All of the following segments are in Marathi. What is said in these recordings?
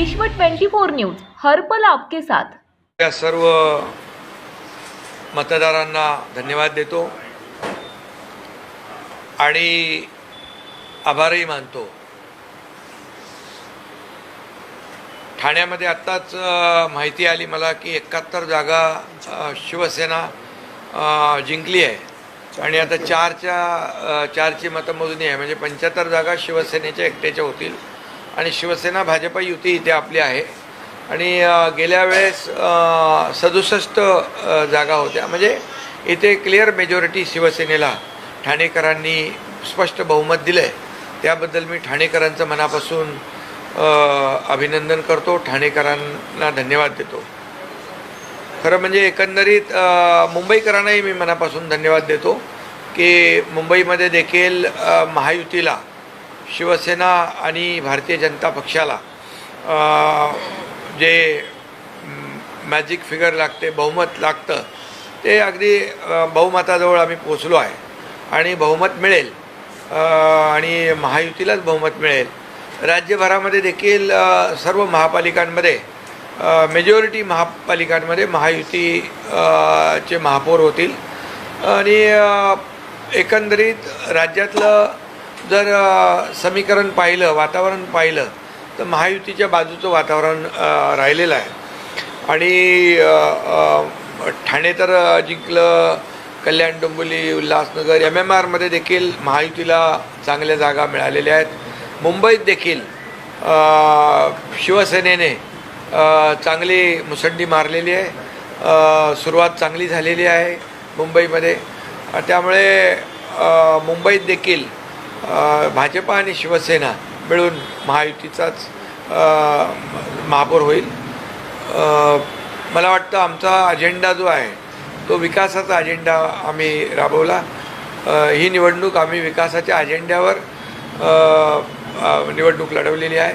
विश्व 24 न्यूज हर्पल आपके साथ. या सर्व मतदारांना धन्यवाद देतो. आणि आभारही मानतो. ठाण्यामध्ये आत्ताच माहिती आली मला की एकाहत्तर जागा शिवसेना जिंकली आहे. आणि आता चारच्या चारची मतमोजणी आहे. म्हणजे पंच्याहत्तर जागा शिवसेनेच्या एकट्याच्या होतील. आणि शिवसेना भाजपा युती इथे आपली आहे. आणि गेल्या वेळेस सदुसष्ट जागा होत्या. म्हणजे इथे क्लिअर मेजॉरिटी शिवसेनेला ठाणेकरांनी स्पष्ट बहुमत दिलं आहे त्याबद्दल मी ठाणेकरांचं मनापासून अभिनंदन करतो. ठाणेकरांना धन्यवाद देतो. खरं म्हणजे एकंदरीत मुंबईकरांनाही मी मनापासून धन्यवाद देतो की मुंबईमध्ये देखील महायुतीला शिवसेना आणि भारतीय जनता पक्षाला जे मॅजिक फिगर लागते बहुमत लागतं ते अगदी बहुमताजवळ आम्ही पोचलो आहे. आणि बहुमत मिळेल आणि महायुतीलाच बहुमत मिळेल. राज्यभरामध्ये देखील सर्व महापालिकांमध्ये मेजॉरिटी महापालिकांमध्ये महायुती चे महापौर होतील. आणि एकंदरीत राज्यातलं जर समीकरण पाहिलं वातावरण पाहिलं तर महायुतीच्या बाजूचं वातावरण राहिलेलं आहे. आणि ठाणे तर जिंकलं कल्याण डोंबिवली उल्हासनगर एम एम आरमध्ये देखील महायुतीला चांगल्या जागा मिळालेल्या आहेत. मुंबईत देखील शिवसेनेने चांगली मुसंडी मारलेली आहे. सुरुवात चांगली झालेली आहे मुंबईमध्ये. त्यामुळे मुंबईत देखील भाजपा आणि शिवसेना मिळून महायुतीचाच महापौर होईल. मला वाटतं आमचा अजेंडा जो आहे तो विकासाचा अजेंडा आम्ही राबवला. ही निवडणूक आम्ही विकासाच्या अजेंड्यावर निवडणूक लढवलेली आहे.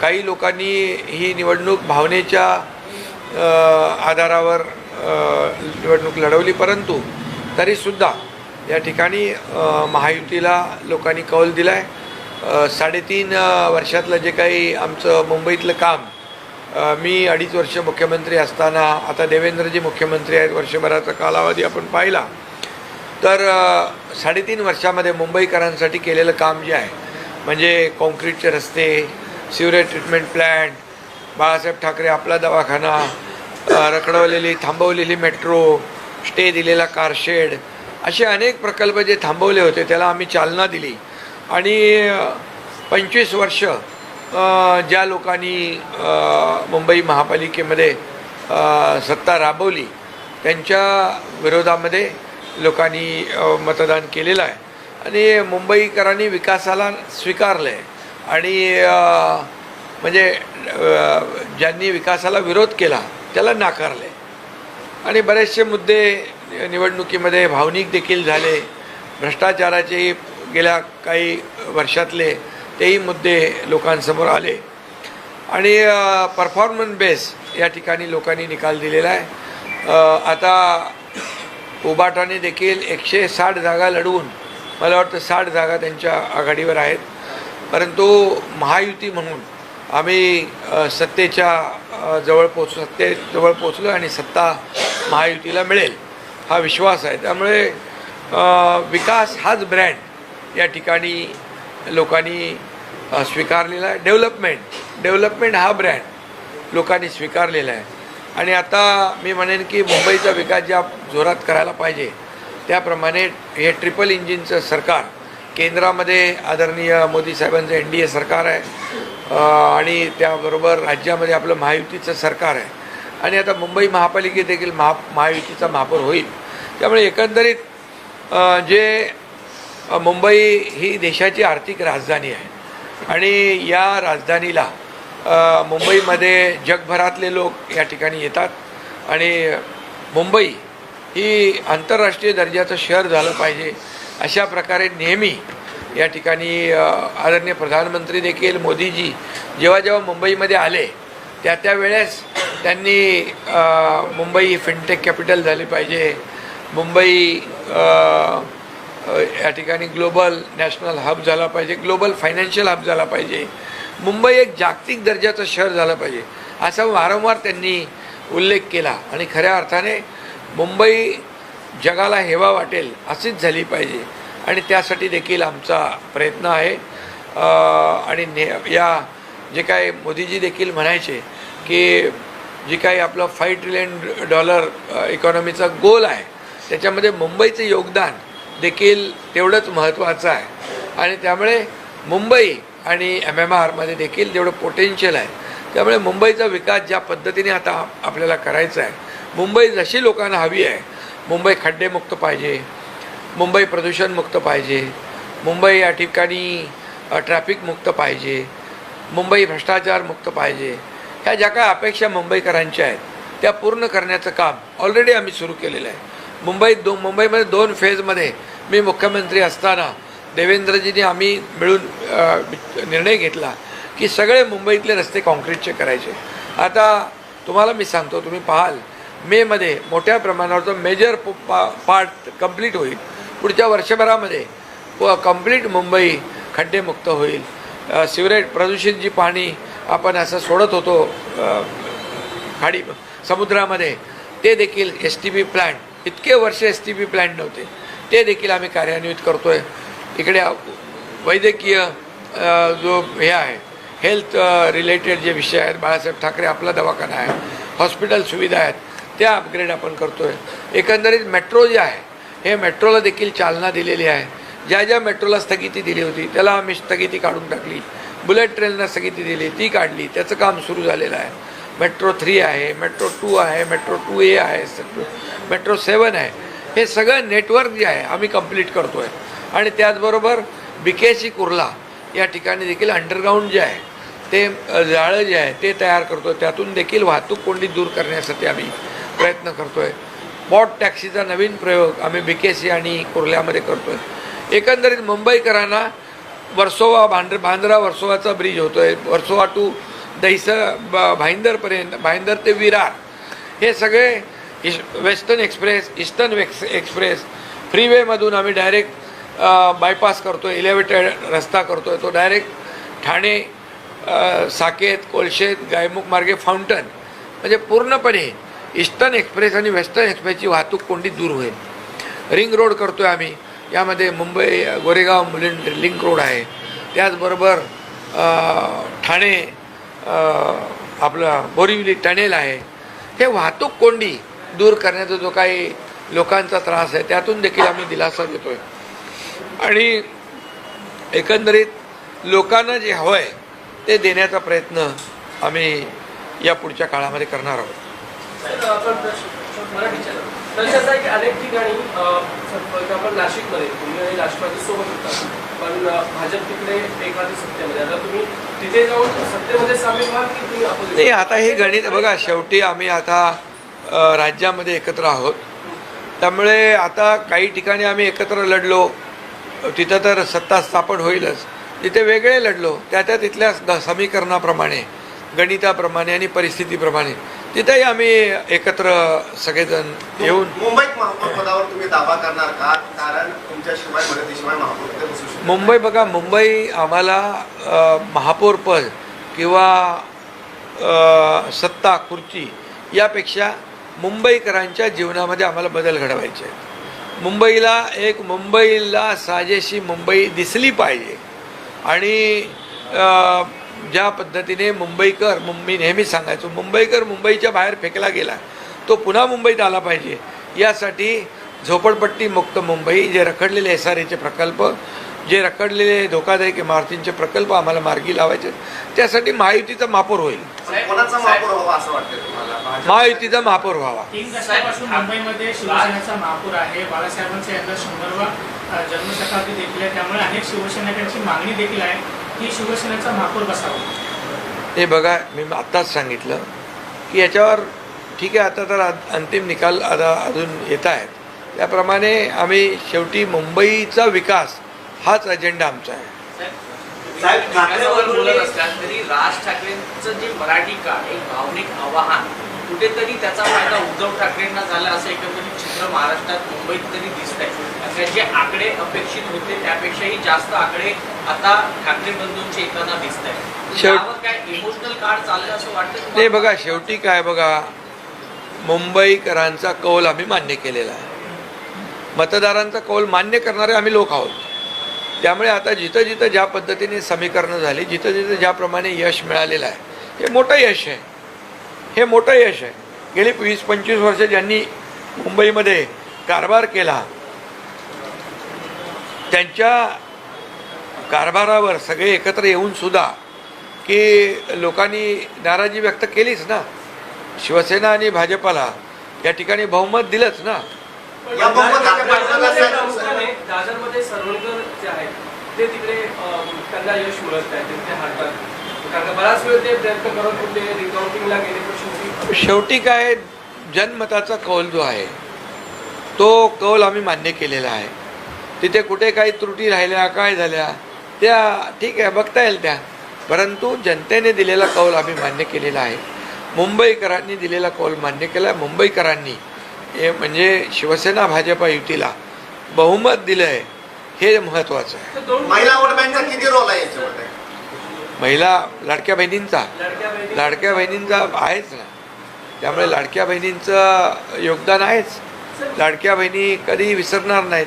काही लोकांनी ही निवडणूक भावनेच्या आधारावर निवडणूक लढवली परंतु तरीसुद्धा या ठिकाणी महायुतीला लोकांनी कौल दिला आहे साडेतीन वर्षातलं जे काही आमचं मुंबईतलं काम मी अडीच वर्ष मुख्यमंत्री असताना आता देवेंद्रजी मुख्यमंत्री आहेत वर्षभराचा कालावधी आपण पाहिला. तर साडेतीन वर्षामध्ये मुंबईकरांसाठी केलेलं काम जे आहे म्हणजे कॉन्क्रीटचे रस्ते sewerage treatment plant Balasaheb Thackeray आपला दवाखाना रखडवलेली थांबवलेली मेट्रो स्टे दिलेला कारशेड असे अनेक प्रकल्प जे थांबवले होते त्याला आम्ही चालना दिली. आणि पंचवीस वर्ष ज्या लोकांनी मुंबई महापालिकेमध्ये सत्ता राबवली त्यांच्या विरोधामध्ये लोकांनी मतदान केलेलं आहे. आणि मुंबईकरांनी विकासाला स्वीकारलं आहे आणि म्हणजे ज्यांनी विकासाला विरोध केला त्याला नाकारले आणि बरेचसे मुद्दे निवडणुकीमध्ये भावनिक देखील झाले. भ्रष्टाचाराचे गेल्या काही वर्षातले तेही मुद्दे लोकांसमोर आले. आणि परफॉर्मन्स बेस या ठिकाणी लोकांनी निकाल दिलेला आहे. आता उबाटाने देखील एकशे साठ जागा लढवून मला वाटतं साठ जागा त्यांच्या आघाडीवर आहेत. परंतु महायुती म्हणून आम्ही सत्तेच्या जवळ पोच सत्तेजवळ पोचलो आणि सत्ता महायुतीला मिळेल. हा विश्वास आहे. त्यामुळे विकास हाच ब्रँड या ठिकाणी लोकांनी स्वीकारलेला आहे. डेव्हलपमेंट डेव्हलपमेंट हा ब्रँड लोकांनी स्वीकारलेला आहे. आणि आता मी म्हणेन की मुंबईचा विकास ज्या जोरात करायला पाहिजे त्याप्रमाणे हे ट्रिपल इंजिनचं सरकार केंद्रामध्ये आदरणीय मोदी साहेबांचं एन डी ए सरकार आहे. आणि त्याबरोबर राज्यामध्ये आपलं महायुतीचं सरकार आहे. आणि आता मुंबई महापालिकेत देखील महा महायुतीचा महापौर होईल. त्यामुळे एकंदरीत जे मुंबई ही देशाची आर्थिक राजधानी आहे. आणि या राजधानीला मुंबईमध्ये जगभरातले लोक या ठिकाणी येतात. आणि मुंबई ही आंतरराष्ट्रीय दर्जाचं शहर झालं पाहिजे अशा प्रकारे नेहमी या ठिकाणी आदरणीय प्रधानमंत्री देखील मोदीजी जेव्हा जेव्हा मुंबईमध्ये आले त्या त्या वेळेस त्यांनी मुंबई फिनटेक कॅपिटल झाली पाहिजे. मुंबई या ठिकाणी ग्लोबल नॅशनल हब झाला पाहिजे ग्लोबल फायनान्शियल हब झाला पाहिजे. मुंबई एक जागतिक दर्जाचं शहर झालं पाहिजे असा वारंवार त्यांनी उल्लेख केला. आणि खऱ्या अर्थाने मुंबई जगाला हेवा वाटेल अशीच झाली पाहिजे. आणि त्यासाठी देखील आमचा प्रयत्न आहे. आणि ने या जे काय मोदीजी देखील म्हणायचे की जी काही आपलं फाईव्ह ट्रिलियन डॉलर इकॉनॉमीचा गोल आहे त्याच्यामध्ये मुंबईचं योगदान देखील तेवढंच महत्त्वाचं आहे. आणि त्यामुळे मुंबई आणि एम एम आरमध्ये देखील तेवढं पोटेन्शियल आहे. त्यामुळे मुंबईचा विकास ज्या पद्धतीने आता आपल्याला करायचा आहे मुंबई जशी लोकांना हवी आहे मुंबई खड्डेमुक्त पाहिजे मुंबई प्रदूषणमुक्त पाहिजे मुंबई या ठिकाणी ट्रॅफिकमुक्त पाहिजे मुंबई भ्रष्टाचार मुक्त पाहिजे. ह्या ज्या काय अपेक्षा मुंबईकरांच्या आहेत त्या पूर्ण करण्याचं काम ऑलरेडी आम्ही सुरू केलेलं आहे. मुंबईत दो मुंबईमध्ये दोन फेजमध्ये मी मुख्यमंत्री असताना देवेंद्रजींनी आम्ही मिळून निर्णय घेतला की सगळे मुंबईतले रस्ते कॉन्क्रीटचे करायचे. आता तुम्हाला मी सांगतो तुम्ही पाहाल मेमध्ये मोठ्या प्रमाणावरचं मेजर पा पार्ट कंप्लीट होईल पुढच्या वर्षभरामध्ये व कंप्लीट मुंबई खड्डेमुक्त होईल. सिवरेट प्रदूषित जी पाणी आपण असं सोडत होतो खाडी समुद्रामध्ये. ते देखील एस टी बी प्लॅन्ट इतके वर्ष एस टी बी प्लॅन्ट नव्हते. ते देखील आम्ही कार्यान्वित करतो आहे इकडे वैद्यकीय जो हे आहे हेल्थ रिलेटेड जे विषय आहेत बाळासाहेब ठाकरे आपला दवाखाना आहे हॉस्पिटल सुविधा आहेत त्या अपग्रेड आपण करतो आहे एकंदरीत मेट्रो जे आहे हे मेट्रोला देखील चालना दिलेली आहे. ज्या ज्या मेट्रोला स्थगिती दिली होती त्याला आम्ही स्थगिती काढून टाकली. बुलेट ट्रेनला स्थगिती दिली ती काढली. त्याचं काम सुरू झालेलं आहे. मेट्रो थ्री आहे मेट्रो टू आहे मेट्रो टू ए आहे मेट्रो सेवन आहे. हे सगळं नेटवर्क जे आहे आम्ही कंप्लीट करतो आहे आणि त्याचबरोबर बिकेसी कुर्ला या ठिकाणी देखील अंडरग्राऊंड जे आहे ते जाळं जे आहे ते तयार करतो त्यातून देखील वाहतूक कोंडी दूर करण्यासाठी आम्ही प्रयत्न करतो आहे बॉट टॅक्सीचा नवीन प्रयोग आम्ही बिकेसी आणि कुर्ल्यामध्ये करतो आहे एकंदरीत मुंबईकरांना वर्सोवा भांड भांद्रा वर्सोवाचा ब्रिज होतो आहे वर्सोवा टू दहिस ब भाईंदरपर्यंत भाईंदर ते विरार. हे सगळे इश वेस्टर्न एक्सप्रेस ईस्टर्न वेक्स एक्सप्रेस फ्रीवेमधून आम्ही डायरेक्ट बायपास करतो आहे इलेव्हेटेड रस्ता करतो आहे तो डायरेक्ट ठाणे साकेत कोलशेत गायमुख मार्गे फाउंटन. म्हणजे पूर्णपणे ईस्टर्न एक्सप्रेस आणि वेस्टर्न एक्सप्रेसची वाहतूक कोंडी दूर होईल. रिंग रोड करतो आहे आम्ही. यामध्ये मुंबई गोरेगाव मुलिंड लिंक रोड आहे. त्याचबरोबर ठाणे आपलं बोरिवली टनेल आहे. हे वाहतूक कोंडी दूर करण्याचा जो काही लोकांचा त्रास आहे त्यातून देखील आम्ही दिलासा देतो आहे आणि एकंदरीत लोकांना जे हवं आहे ते देण्याचा प्रयत्न आम्ही या पुढच्या काळामध्ये करणार आहोत. साहेब, आहे की अनेक ठिकाणी आपण नाशिकमध्ये तुम्ही आणि राष्ट्रवादी सोबत होता. पण भाजप तिकडे एखादी सत्तेमध्ये. आता तुम्ही तिथे जाऊन सत्तेमध्ये सामील व्हाल की तुम्ही opposition? नाही आता हे गणित बघा शेवटी आम्ही आता राज्यामध्ये एकत्र आहोत. त्यामुळे आता काही ठिकाणी आम्ही एकत्र लढलो. तिथं तर सत्ता स्थापन होईलच. तिथे वेगळे लढलो. त्या त्या तिथल्या समीकरणाप्रमाणे गणिताप्रमाणे आणि परिस्थितीप्रमाणे. तिथेही आम्ही एकत्र सगळेजण येऊन मुंबईत महापौर पदावर तुम्ही दावा करणार का? कारण तुमच्याशिवाय मदतीशिवाय महापौर मुंबई बघा मुंबई आम्हाला महापौरपद किंवा सत्ता खुर्ची यापेक्षा मुंबईकरांच्या जीवनामध्ये आम्हाला बदल घडवायचे आहेत. मुंबईला एक मुंबईला साजेशी मुंबई दिसली पाहिजे. आणि ज्या पद्धतीने मुंबईकर मुं- नेहमी सांगायचो मुंबईकर मुंबईच्या बाहेर फेकला गेला तो पुन्हा मुंबईत आला पाहिजे. यासाठी झोपडपट्टी मुक्त मुंबई जे रखडलेले एस आर एचे प्रकल्प जे रखडलेले धोकादायक इमारतींचे प्रकल्प आम्हाला मार्गी लावायचे त्यासाठी महायुतीचा महापौर होईल. पण कोणाचा महापौर व्हावा असं वाटतं तुम्हाला? भाजप- महायुतीचा महापौर व्हावा. तीन दशकापासून मुंबईमध्ये शिवसेनेचा महापौर आहे. बाळासाहेबांचा यंदा शंभरवा अ, जन्मशताब्दी देखील आहे. त्यामुळे अनेक शिवसैनिकांची मागणी देखील आहे. की शिवसेनेचा महापौर बसावा. हे बघा मी आत्ताच सांगितलं की याच्यावर ठीक आहे आता तर अंतिम निकाल आता अजून येत आहेत. त्याप्रमाणे आम्ही शेवटी मुंबईचा विकास हाच अजेंडा आमचा आहे. साहेब ठाकरे बोलत असतात तरी राज ठाकरेंचं जे मराठी का एक भावनिक आवाहन कुठेतरी त्याचा फायदा उद्धव ठाकरेंना झाला असं एकंदरीत चित्र महाराष्ट्रात मुंबईत तरी दिसत आहे जे आकडे अपेक्षित होते त्यापेक्षाही जास्त आकडे आता ठाकरे बंधूंचे येताना दिसत आहे शेवट- यावर काय इमोशनल कार्ड चाललं असं वाटतं तुम्हाला? नाही बघा शेवटी काय बघा मुंबईकरांचा कौल आम्ही मान्य केलेला आहे. मतदारांचा कौल मान्य करणारे आम्ही लोक आहोत. त्यामुळे आता जिथं जिथं ज्या पद्धतीने समीकरणं झाली जिथं जिथं ज्याप्रमाणे यश मिळालेलं आहे हे मोठं यश आहे. हे मोठं यश आहे. गेली वीस पंचवीस वर्ष ज्यांनी मुंबईमध्ये कारभार केला त्यांच्या कारभारावर सगळे एकत्र येऊन सुद्धा की लोकांनी नाराजी व्यक्त केलीच ना. शिवसेना आणि भाजपाला या ठिकाणी बहुमत दिलंच ना. दादरमध्ये सरवणकर जे आहेत ते तिकडे त्यांना यश मिळत नाही शेवटी काय जनमताचा कौल जो आहे तो कौल आम्ही मान्य केलेला आहे. तिथे कुठे काही त्रुटी राहिल्या काय झाल्या त्या ठीक आहे बघता येईल त्या. परंतु जनतेने दिलेला कौल आम्ही मान्य केलेला आहे. मुंबईकरांनी दिलेला कौल मान्य केला आहे मुंबईकरांनी हे म्हणजे शिवसेना भाजपा युतीला बहुमत दिलं आहे हे महत्त्वाचं आहे. महिला वोट बँकचा किती रोल आहे याच्यामध्ये? महिला लाडक्या बहिणींचा. लडक्या बहिणी लाडक्या बहिणींचा आहेच ना. त्यामुळे लाडक्या बहिणींचं योगदान आहेच. लाडक्या बहिणी कधी विसरणार नाहीत.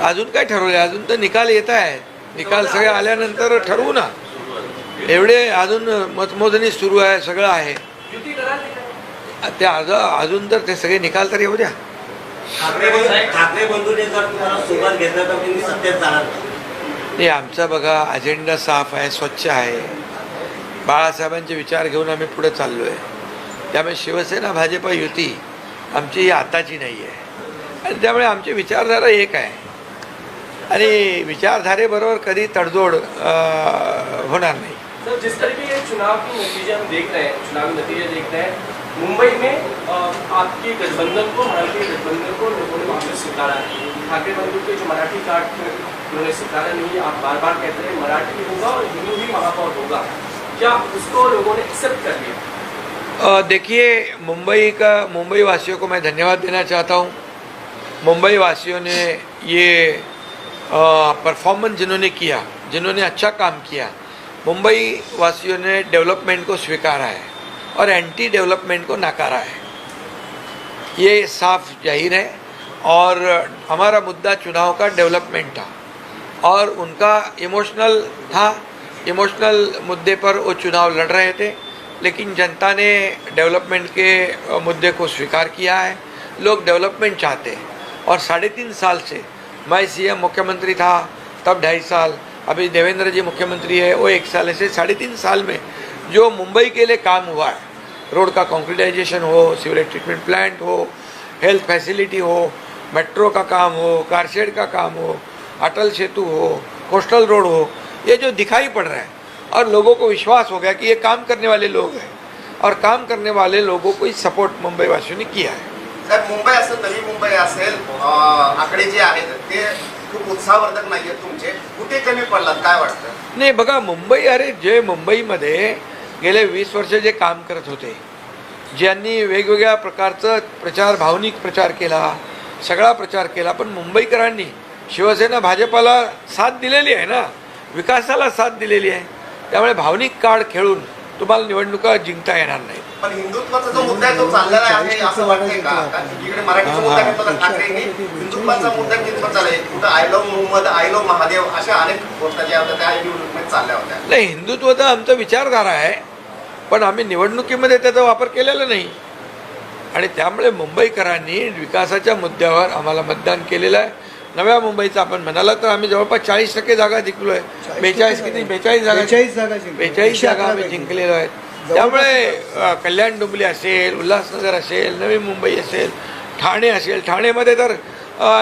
अजून काय ठरवले अजून तर निकाल येत आहे निकाल सगळे आल्यानंतर ठरवू ना. एवढे अजून मतमोजणी सुरू आहे सगळं आहे. युती कराल की काय? ते आज अजून तर ते सगळे निकाल तर येऊ द्या. ठाकरे बंधू- ठाकरे बंधूने जर तुम्हाला सोबत घेतलं तर तुम्ही सत्तेत जाणार. का? नाही आमचा बघा अजेंडा साफ आहे स्वच्छ आहे. बाळासाहेबांचे विचार घेऊन आम्ही पुढे चाललो आहे त्यामुळे शिवसेना भाजप युती आमची ही आताची नाही आहे आणि त्यामुळे आमची विचारधारा एक आहे. आणि विचारधारेबरोबर कधी तडजोड होणार नाही. सर जिस तरीके ये चुनाव की नतीजे हम देख रहे हैं चुनावी नतीजे देख रहे हैं मुंबई में आपके गठबंधन को, भारतीय गठबंधन को लोगों ने वापस स्वीकारा है। ठाकरे बंधु के जो मराठी कार्ड थे, उन्होंने स्वीकारा नहीं आप बार बार कहते हैं मराठी होगा और हिंदू ही महापौर होगा। क्या उसको लोगों ने एक्सेप्ट कर लिया? देखिए, मुंबई का मुंबई वासियों को मैं धन्यवाद देना चाहता हूँ। मुंबई वासियों ने ये परफॉर्मेंस जिन्होंने किया, जिन्होंने अच्छा काम किया मुंबई वासियों ने डेवलपमेंट को स्वीकारा है। और एंटी डेवलपमेंट को नकारा है। ये साफ़ ज़ाहिर है और हमारा मुद्दा चुनाव का डेवलपमेंट था और उनका इमोशनल था। इमोशनल मुद्दे पर वो चुनाव लड़ रहे थे, लेकिन जनता ने डेवलपमेंट के मुद्दे को स्वीकार किया है। लोग डेवलपमेंट चाहते हैं और साढ़े तीन साल से मैं सीएम मुख्यमंत्री था, तब ढाई साल। अभी देवेंद्र जी मुख्यमंत्री है, वो एक साल से साढ़े तीन साल में जो मुंबई के लिए काम हुआ है रोड का कंक्रीटाइजेशन हो सीवरेज ट्रीटमेंट प्लांट हो हेल्थ फैसिलिटी हो मेट्रो का काम हो कारशेड का काम हो अटल सेतु हो कोस्टल रोड हो ये जो दिखाई पड़ रहा है और लोगों को विश्वास हो गया कि ये काम करने वाले लोग हैं और काम करने वाले लोगों को ही सपोर्ट मुंबई वासियों ने किया है। साहेब मुंबई असेल नवी मुंबई असेल आकडे जे आहेत ते खूप उत्साहवर्धक नाही आहेत तुमचे. कुठे कमी पडलात? काय वाटतं? नाही बघा मुंबई अरे जे मुंबईमध्ये गेले वीस वर्ष जे काम करत होते ज्यांनी वेगवेगळ्या प्रकारचं प्रचार भावनिक प्रचार केला सगळा प्रचार केला पण मुंबईकरांनी शिवसेना भाजपाला साथ दिलेली आहे ना? विकासाला साथ दिलेली आहे. त्यामुळे भावनिक काळ खेळून तुम्हाला निवडणुका जिंकता येणार नाही पण हिंदुत्वाचा जो मुद्दा आहे तो चाललेला आहे असं वाटतंय का? कारण इकडे मराठीचा मुद्दा घेतला तर ठाकरेंनी हिंदुत्वाचा मुद्दा कितपत चाललाय कुठं I love Mohammad I love Mahadev अशा अनेक गोष्टी ज्या होत्या त्या निवडणुकीत चालल्या होत्या. नाही हिंदुत्व तर आमचं विचारधारा आहे पण आम्ही निवडणुकीमध्ये त्याचा वापर केलेला नाही. आणि त्यामुळे मुंबईकरांनी विकासाच्या मुद्द्यावर आम्हाला मतदान केलेलं आहे. नव्या मुंबईचं आपण म्हणाला तर आम्ही जवळपास चाळीस टक्के जागा जिंकलो आहे बेचाळीस किती? बेचाळीस जागा बेचाळीस जागा आम्ही जिंकलेलो आहेत. त्यामुळे कल्याण डोंबिवली असेल उल्हासनगर असेल नवी मुंबई असेल ठाणे असेल ठाणेमध्ये तर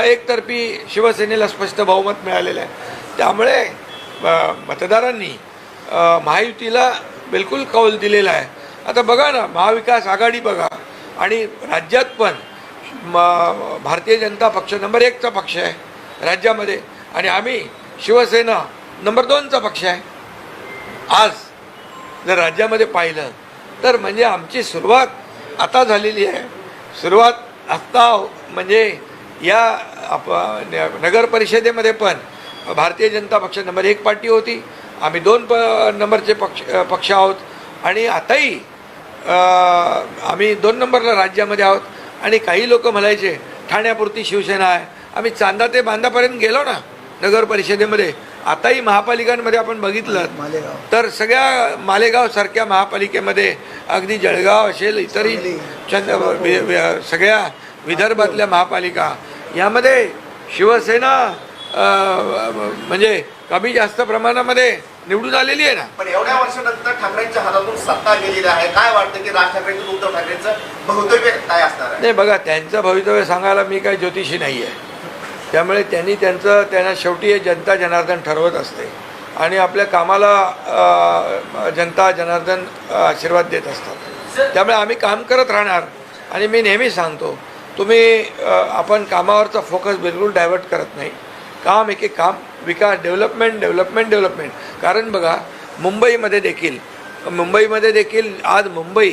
एकतर्फी शिवसेनेला स्पष्ट बहुमत मिळालेलं आहे. त्यामुळे मतदारांनी महायुतीला बिलकुल कौल दिलेला आहे. आता बघा ना महाविकास आघाडी बघा आणि राज्यात पण म भारतीय जनता पक्ष नंबर एकचा पक्ष आहे राज्यामध्ये. आणि आम्ही शिवसेना नंबर दोनचा पक्ष आहे. आज जर राज्यामध्ये पाहिलं तर म्हणजे आमची सुरुवात आता झालेली आहे. सुरुवात आत्ता म्हणजे या आप नगर परिषदेमध्ये पण भारतीय जनता पक्ष नंबर एक पार्टी होती. आम्ही दोन प नंबरचे पक्ष पक्ष आहोत. आणि आताही आम्ही दोन नंबरला राज्यामध्ये आहोत. आणि काही लोक म्हणायचे ठाण्यापुरती शिवसेना आहे. आम्ही चांदा ते बांधापर्यंत गेलो ना नगर परिषदेमध्ये. आताही महापालिकांमध्ये आपण बघितलं. तर सगळ्या मालेगाव सारख्या महापालिकेमध्ये अगदी जळगाव असेल इतरही सगळ्या विदर्भातल्या महापालिका. यामध्ये शिवसेना म्हणजे कमी जास्त प्रमाणामध्ये निवडून आलेली आहे ना. पण एवढ्या वर्षानंतर ठाकरेंच्या हातातून सत्ता गेलेली आहे. काय वाटतं की राज ठाकरेंचं उद्धव ठाकरेंचं भवितव्य काय असणार आहे? नाही बघा त्यांचं भवितव्य सांगायला मी काही ज्योतिषी नाही आहे त्यामुळे त्यांनी त्यांचं त्यांना शेवटी हे जनता जनार्दन ठरवत असते. आणि आपल्या कामाला जनता जनार्दन आशीर्वाद देत असतात. त्यामुळे आम्ही काम करत राहणार. आणि मी नेहमी सांगतो तुम्ही आपण कामावरचा फोकस बिलकुल डायव्हर्ट करत नाही. काम एक एक काम विकास डेव्हलपमेंट डेव्हलपमेंट डेव्हलपमेंट कारण बघा मुंबईमध्ये देखील मुंबईमध्ये देखील आज मुंबई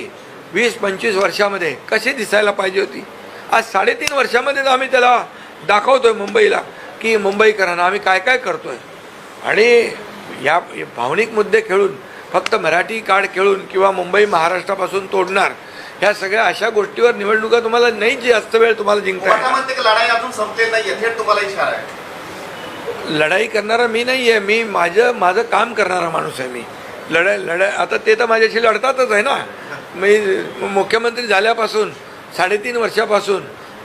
वीस पंचवीस वर्षामध्ये कशी दिसायला पाहिजे होती? आज साडेतीन वर्षामध्ये आम्ही त्याला दाखवतोय मुंबईला की मुंबईकरांना आम्ही काय काय करतोय. आणि या भावनिक मुद्दे खेळून फक्त मराठी कार्ड खेळून किंवा मुंबई महाराष्ट्रापासून तोडणार ह्या सगळ्या अशा गोष्टीवर निवडणुका तुम्हाला नाही जास्त वेळ तुम्हाला जिंकता लढाई अजून संपलेली नाही थेट तुम्हाला इशारा आहे. लढाई करणारा मी नाही आहे मी माझं माझं काम करणारा माणूस आहे मी. लढाई लढाई आता ते तर माझ्याशी लढतातच आहे ना. मी मुख्यमंत्री झाल्यापासून साडेतीन वर्षापासून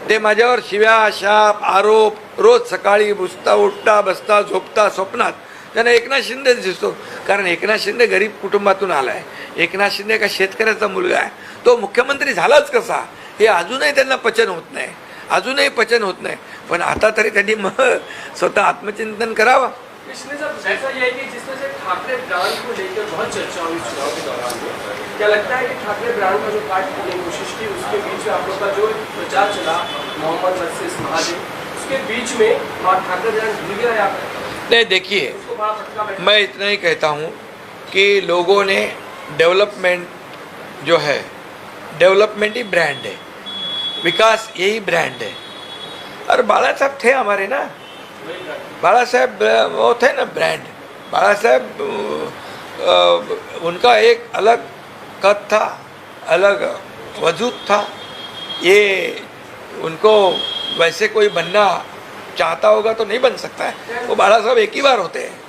ते माझ्यावर शिव्या शाप आरोप रोज सकाळी बुसता उठता बसता झोपता स्वप्नात. त्यांना एकनाथ शिंदेच दिसतो. कारण एकनाथ शिंदे गरीब कुटुंबातून आला आहे एकनाथ शिंदे का शेतकऱ्याचा मुलगा आहे. तो मुख्यमंत्री झालाच कसा? हे अजूनही त्यांना पचन होत नाही. अजूनही पचन होत नाही. पण आता तरी त्यांनी मग स्वतः आत्मचिंतन करावं. पिछले साल ऐसा ये है कि जिसमें से ठाकरे ब्रांड को लेकर बहुत चर्चा हुई चुनाव के दौरान में क्या लगता है कि ठाकरे ब्रांड का जो पार्ट करने की कोशिश की उसके बीच में आप लोग का जो प्रचार चला मोहम्मद वर्सेस महादेव उसके बीच में वहाँ ठाकरे ब्रांड भूल गया या नहीं देखिए मैं इतना ही कहता हूँ कि लोगों ने डेवलपमेंट जो है डेवलपमेंट ही ब्रांड है। विकास, यही ब्रांड है। और बाला साहब थे हमारे ना। बाला साहब, वो थे ना ब्रांड बाला साहब उनका एक अलग कद था, अलग वजूद था। ये उनको वैसे कोई बनना चाहता होगा तो नहीं बन सकता है। वो बाला साहब एक ही बार होते हैं,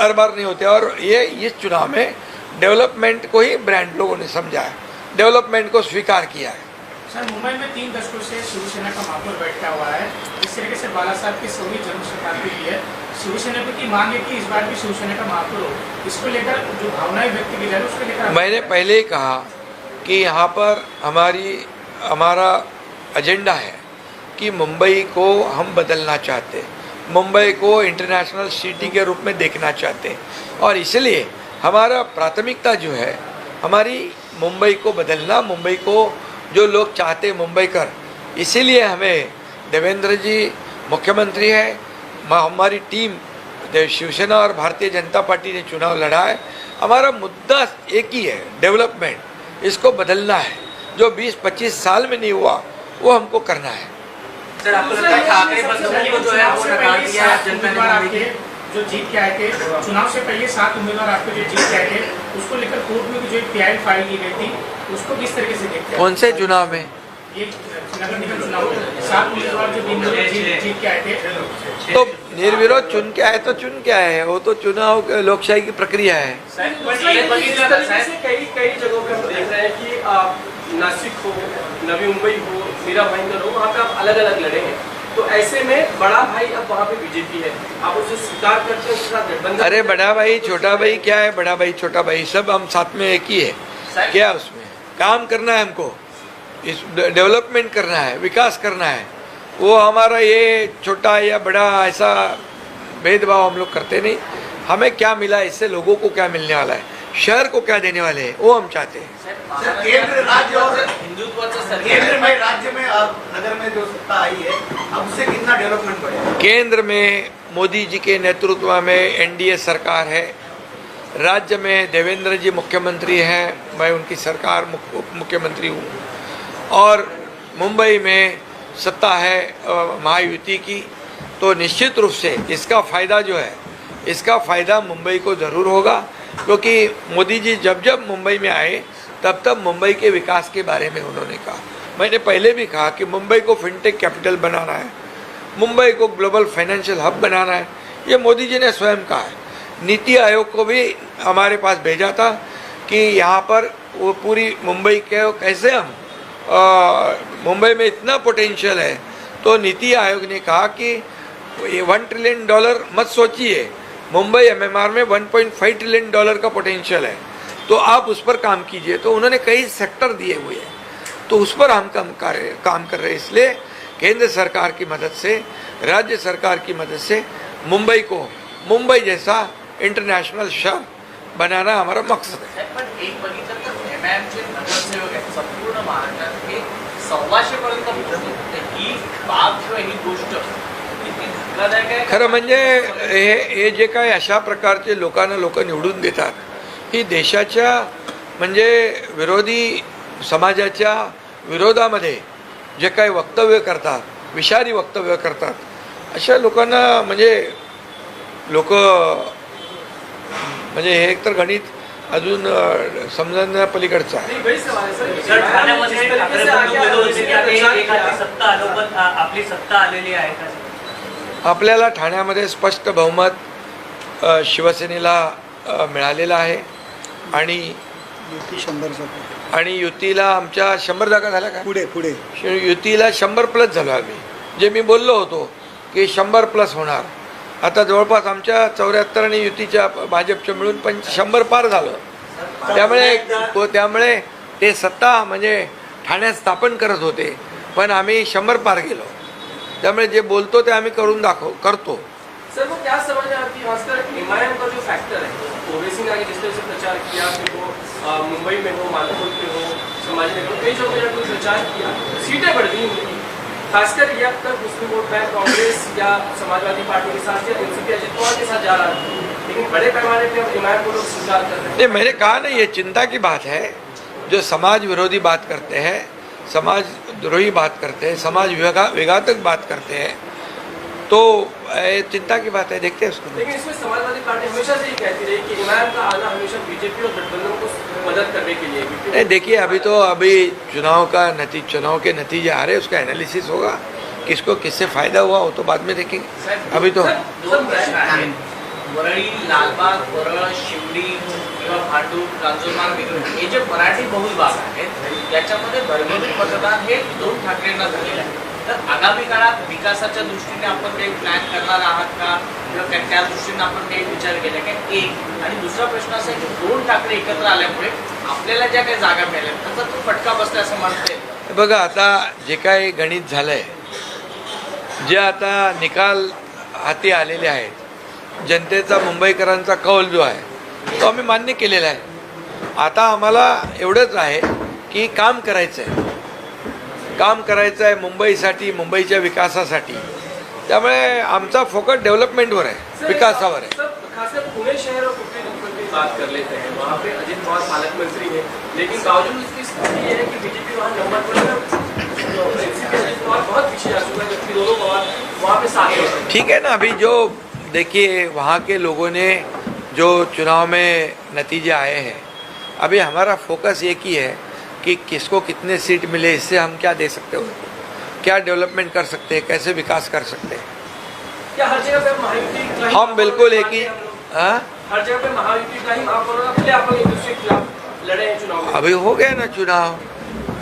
हर बार नहीं होते। और ये, इस चुनाव में डेवलपमेंट को ही ब्रांड लोगों ने समझा है। डेवलपमेंट को स्वीकार किया है। सर, मुंबई में तीन दशकों से शिवसेना का महापौर बैठा हुआ है। इस तरीके से बाला साहब की सौवीं जन्म शताब्दी भी है। शिवसेना की मांग है कि इस बार भी शिवसेना का महापौर हो। इसको लेकर जो भावनाएँ व्यक्त की जा रही है, उसको लेकर मैंने पहले ही कहा कि यहाँ पर हमारी, हमारा एजेंडा है कि मुंबई को हम बदलना चाहते मुंबई को इंटरनेशनल सिटी के रूप में देखना चाहते और इसलिए हमारा प्राथमिकता जो है, हमारी मुंबई को बदलना, मुंबई को जो लोग चाहते हैं मुंबई कर। इसीलिए हमें देवेंद्र जी मुख्यमंत्री है हमारी टीम शिवसेना और भारतीय जनता पार्टी ने चुनाव लड़ा है। हमारा मुद्दा एक ही है डेवलपमेंट। इसको बदलना है। जो 20-25 साल में नहीं हुआ वो हमको करना है। सर आपको लगता है ठाकरे बंधुओं को जो है वो नकार दिया जनता ने जो जीत के आए थे चुनाव से पहले सात उम्मीदवार आपके जो जीत के आए थे उसको लेकर कोर्ट में जो एक पीआई फ़ाइल की गई थी उसको किस तरीके से देखते कौन से चुनाव में? ये नगर निगम चुनाव सात उम्मीदवार जो जीत जीत के आए थे। तो निर्विरोध चुन के आए तो चुन के आए हैं वो तो चुनाव लोकशाही की प्रक्रिया है। कई कई जगहों पे देख रहे हैं कि आ, नासिक हो नवी मुंबई हो मीरा भाईंदर हो वहाँ पे आप अलग अलग लड़े हैं। तो ऐसे में बड़ा भाई अब वहाँ पे बीजेपी है। आप उसे स्वीकार करते हैं उसके साथ गठबंधन अरे बड़ा भाई छोटा भाई क्या है? बड़ा भाई छोटा भाई सब हम साथ में एक ही है। क्या उसमें? काम करना है हमको। इस डेवलपमेंट करना है विकास करना है। वो हमारा ये छोटा या बड़ा ऐसा भेदभाव हम लोग करते नहीं। हमें क्या मिला इससे लोगों को क्या मिलने वाला है? शहर को क्या देने वाले हैं? वो हम चाहते हैं। केंद्र, राज्य और- हिंदुत्वाचं केंद्र में राज्य में अब नगर में जो सत्ता आई है अब उससे कितना डेवलपमेंट बढ़ेगा केंद्र में मोदी जी के नेतृत्व में एनडीए सरकार है। राज्य में देवेंद्र जी मुख्यमंत्री हैं मैं उनकी सरकार उप मुख्यमंत्री हूँ। और मुंबई में सत्ता है महायुति की। तो निश्चित रूप से इसका फ़ायदा जो है इसका फ़ायदा मुंबई को ज़रूर होगा। क्योंकि मोदी जी जब जब मुंबई में आए, तब तब मुंबई के विकास के बारे में उन्होंने कहा। मैंने पहले भी कहा कि मुंबई को फिनटेक कैपिटल बनाना है, मुंबई को ग्लोबल फाइनेंशियल हब बनाना है। ये मोदी जी ने स्वयं कहा है। नीति आयोग को भी हमारे पास भेजा था कि यहाँ पर वो पूरी मुंबई के कैसे हम मुंबई में इतना पोटेंशियल है। तो नीति आयोग ने कहा कि ये वन ट्रिलियन डॉलर मत सोचिए। मुंबई एमएमआर में 1.5 ट्रिलियन डॉलर का पोटेंशियल है। तो आप उस पर काम कीजिए। तो उन्होंने कई सेक्टर दिए हुए हैं। तो उस पर हम काम कर काम कर रहे हैं। इसलिए केंद्र सरकार की मदद से, राज्य सरकार की मदद से मुंबई को, मुंबई जैसा इंटरनेशनल शहर बनाना हमारा मकसद है। हे बाब ही। गोष्ट। खरं म्हणजे हे हे जे काही अशा प्रकारचे लोकांना लोक निवडून देतात ही देशाच्या म्हणजे विरोधी समाजाच्या विरोधामध्ये जे काही वक्तव्य करतात विषारी वक्तव्य करतात अशा लोकांना म्हणजे लोक म्हणजे हे एक तर गणित अजून समजण्या पलीकडचा आहे. आपल्याला ठाण्यामध्ये स्पष्ट बहुमत शिवसेनेला मिळालेलं आहे. आणि आणि युतीला आमच्या शंभर जागा झाल्या का? पुढे पुढे. युतीला शंभर प्लस झालो आम्ही. जे मी बोललो होतो की शंभर प्लस होणार. आता जवळपास आमच्या चौऱ्याहत्तर आणि युतीच्या भाजपच्या मिळून पंच शंभर पार झालं. त्यामुळे तो त्यामुळे ते सत्ता म्हणजे ठाण्यात स्थापन करत होते. पण आम्ही शंभर पार गेलो. त्यामुळे जे बोलतो ते आम्ही करून दाखव करतो. सर वो क्या समझ में आती है खासकर एमआईएम का जो फैक्टर है ने जिस तरह से प्रचार किया फिर वो मुंबई में हो मालपुर में हो समाजनगर में कई जगहों पर जो प्रचार किया? सीटें बढ़ गई उनकी। खासकर ये अब तक मुस्लिम वोट बैंक कांग्रेस या समाजवादी पार्टी के साथ या एनसीपी अजित पवार के साथ जा रहा लेकिन बड़े पैमाने पर एमआईएम को लोग स्वीकार कर रहे हैं। नहीं मैंने कहा ना ये चिंता की बात है। जो समाज विरोधी बात करते हैं समाज द्रोही बात करते हैं समाज विघा विघातक बात करते हैं तो चिंता की बात है देखते हैं उसको। लेकिन इसमें समाजवादी पार्टी हमेशा से ही कहती रही कि एमआईएम का आना हमेशा बीजेपी और गठबंधन को मदद करने के लिए नहीं देखिए अभी तो अभी चुनाव का नतीज चुनाव के नतीजे आ रहे हैं उसका एनालिसिस होगा किसको किससे फ़ायदा हुआ वो तो बाद में देखेंगे। अभी तो वरळी लालबाग परळ शिवडी किंवा भांडूप कांजूरमार्ग हे जे मराठी बहुल भाग आहेत याच्यामध्ये भरभरून मतदान हे दोन ठाकरेंना झालेलं आहे. तर आगामी काळात विकासाच्या दृष्टीने आपण काही प्लॅन करणार आहात का? किंवा त्या- दृष्टीने आपण काही विचार केला का? एक. आणि दुसरा प्रश्न असा आहे की दोन ठाकरे एकत्र आल्यामुळे आपल्याला ज्या काही जागा मिळाल्या त्याचा तो फटका बसला असं म्हणते बघा आता जे काही गणित झालंय जे आता निकाल हाती आलेले आहेत जनतेचा मुंबईकरांचा कौल जो आहे तो आम्ही मान्य केलेला आहे. आता आम्हाला एवढंच आहे की काम करायचं आहे काम करायचं आहे मुंबईसाठी मुंबईच्या विकासासाठी. त्यामुळे आमचा फोकस डेव्हलपमेंटवर आहे विकासावर आहे. सर खासकर पुणे शहर और कुटरी जनपद की बात कर लेते हैं वहाँ पे अजित पवार पालक मंत्री हैं लेकिन बावजूद उसकी स्थिति ये है कि बीजेपी वहाँ नंबर पर है। और एनसीपी अजित पवार बहुत पीछे आ चुका है जबकि दोनों पवार वहाँ पे साथ हैं। ठीक है ना अभी जो देखिए वहाँ के लोगों ने जो चुनाव में नतीजे आए हैं अभी हमारा फोकस एक ही है कि किसको कितने सीट मिले इससे हम क्या दे सकते हैं क्या डेवलपमेंट कर सकते हैं कैसे विकास कर सकते हैं? हम बिल्कुल एक ही हाँ? हर जगह पे महायुति का ही अभी हो गया ना चुनाव।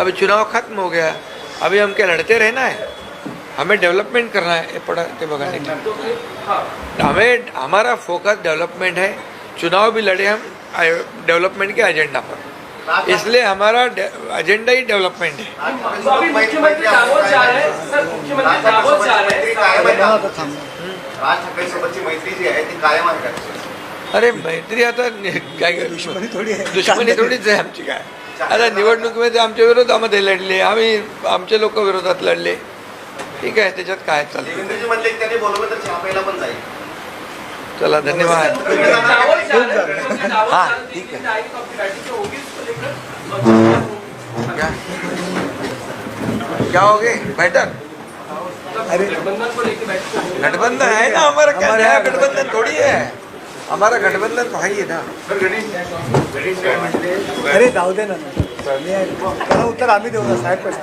अभी चुनाव खत्म हो गया। अभी हम क्या लड़ते रहना है? हमें डेवलपमेंट करना है ये पढ़ा के बगाने का हाँ हमें हमारा फोकस डेवलपमेंट है। चुनाव भी लड़े हम डेवलपमेंट के एजेंडा पर। इसलिए हमारा एजेंडा ही डेवलपमेंट है। हैं। हैं। अरे मैत्री आता काय. दुश्मनी थोडीच आहे आमची काय आता निवडणुकीमध्ये आमच्या विरोधामध्ये लढले आम्ही आमचे लोक विरोधात लढले। ठीक आहे त्याच्यात काय चालतं देवेंद्रजी म्हणले की त्यांनी बोलवलं तर चहा प्यायला पण जाईल. चला धन्यवाद. तुम्ही जाणार का? दावत जा रहे हैं, क्योंकि दावत हाँ, जा रहे हैं, ठीक है। कि तारीख आपकी बैठक जो होगी उसको लेकर क्या क्या होगी बैठक अरे गठबंधन को लेकर बैठक होगी। गठबंधन है ना हमारा क्या हमारे नया यहाँ गठबंधन थोड़ी है। हमारा गठबंधन तो है ही ना। अरे जाऊ दे ना मी आहे. त्याला उत्तर आम्ही देऊ ना साहेब कसं